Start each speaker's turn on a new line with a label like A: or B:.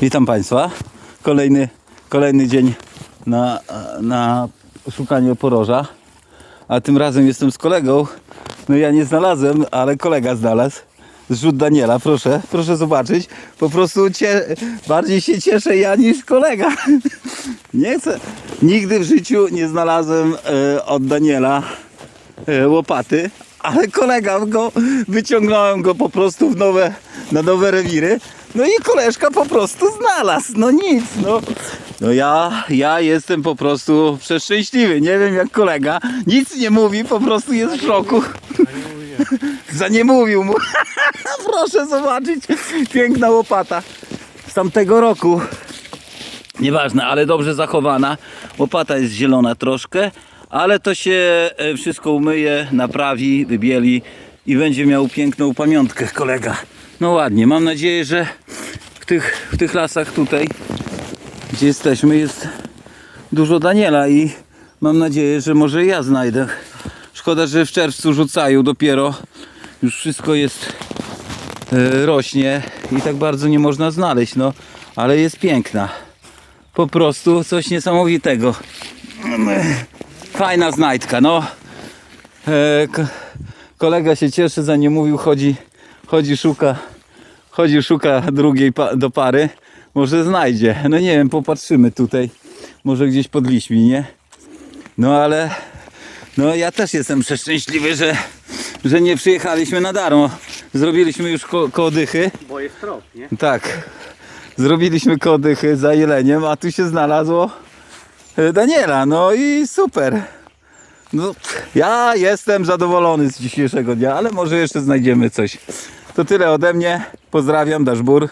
A: Witam Państwa. Kolejny, kolejny dzień na, na szukaniu poroża. A tym razem jestem z kolegą. No ja nie znalazłem, ale kolega znalazł. Zrzut Daniela, proszę, proszę zobaczyć. Po prostu cie, bardziej się cieszę ja niż kolega. Nie chcę. Nigdy w życiu nie znalazłem e, od Daniela e, łopaty, ale kolega go, wyciągnąłem go po prostu w nowe, na nowe rewiry. No i koleżka po prostu znalazł. No nic, no. No ja, ja jestem po prostu przeszczęśliwy. Nie wiem jak kolega. Nic nie mówi, po prostu jest w szoku. Za nie mówił mu. Proszę zobaczyć. Piękna łopata. Z tamtego roku. Nieważne, ale dobrze zachowana. Łopata jest zielona troszkę, ale to się e, wszystko umyje, naprawi, wybieli i będzie miał piękną pamiątkę kolega. No ładnie, mam nadzieję, że w tych, w tych lasach tutaj, gdzie jesteśmy, jest dużo Daniela i mam nadzieję, że może ja znajdę. Szkoda, że w czerwcu rzucają dopiero. Już wszystko jest e, rośnie i tak bardzo nie można znaleźć, no ale jest piękna. Po prostu coś niesamowitego. Fajna znajdka, no. E, ko- kolega się cieszy, za nie mówił, chodzi, chodzi, szuka, chodzi, szuka drugiej pa- do pary. Może znajdzie. No nie wiem, popatrzymy tutaj. Może gdzieś pod liśmi, nie? No ale no ja też jestem przeszczęśliwy, że, że nie przyjechaliśmy na darmo. Zrobiliśmy już ko- koło dychy.
B: Bo jest trop, nie?
A: Tak. Zrobiliśmy kodychy za jeleniem, a tu się znalazło Daniela. No i super. No, ja jestem zadowolony z dzisiejszego dnia, ale może jeszcze znajdziemy coś. To tyle ode mnie. Pozdrawiam, Daszbur.